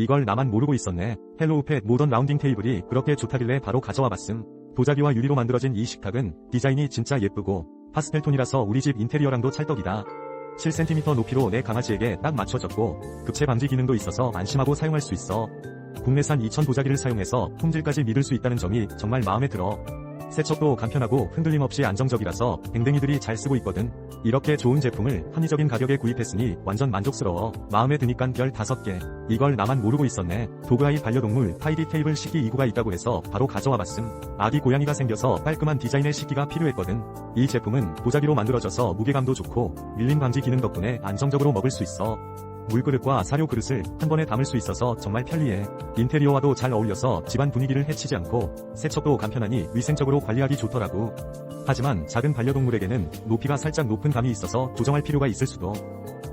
이걸 나만 모르고 있었네. 헬로우펫 모던 라운딩 테이블이 그렇게 좋다길래 바로 가져와 봤음. 도자기와 유리로 만들어진 이 식탁은 디자인이 진짜 예쁘고 파스텔 톤이라서 우리 집 인테리어랑도 찰떡이다. 7cm 높이로 내 강아지에게 딱 맞춰졌고 급체 방지 기능도 있어서 안심하고 사용할 수 있어. 국내산 2000 도자기를 사용해서 품질까지 믿을 수 있다는 점이 정말 마음에 들어. 세척도 간편하고 흔들림 없이 안정적이라서 댕댕이들이 잘 쓰고 있거든. 이렇게 좋은 제품을 합리적인 가격에 구입했으니 완전 만족스러워. 마음에 드니깐 별 5개. 이걸 나만 모르고 있었네. 도그아이 반려동물 타이디 테이블 식기 2구가 있다고 해서 바로 가져와 봤음. 아기 고양이가 생겨서 깔끔한 디자인의 식기가 필요했거든. 이 제품은 도자기로 만들어져서 무게감도 좋고 밀림 방지 기능 덕분에 안정적으로 먹을 수 있어. 물그릇과 사료 그릇을 한 번에 담을 수 있어서 정말 편리해. 인테리어와도 잘 어울려서 집안 분위기를 해치지 않고 세척도 간편하니 위생적으로 관리하기 좋더라고. 하지만 작은 반려동물에게는 높이가 살짝 높은 감이 있어서 조정할 필요가 있을 수도.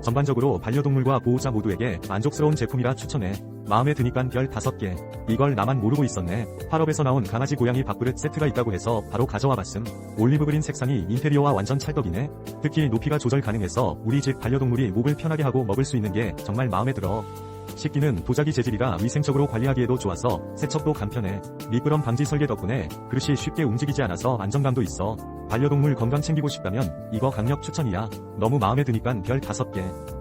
전반적으로 반려동물과 보호자 모두에게 만족스러운 제품이라 추천해. 마음에 드니깐 별 5개. 이걸 나만 모르고 있었네. 팔업에서 나온 강아지 고양이 밥그릇 세트가 있다고 해서 바로 가져와 봤음. 올리브 그린 색상이 인테리어와 완전 찰떡이네. 특히 높이가 조절 가능해서 우리 집 반려동물이 목을 편하게 하고 먹을 수 있는 게 정말 마음에 들어. 식기는 도자기 재질이라 위생적으로 관리하기에도 좋아서 세척도 간편해. 미끄럼 방지 설계 덕분에 그릇이 쉽게 움직이지 않아서 안정감도 있어. 반려동물 건강 챙기고 싶다면 이거 강력 추천이야. 너무 마음에 드니깐 별 5개.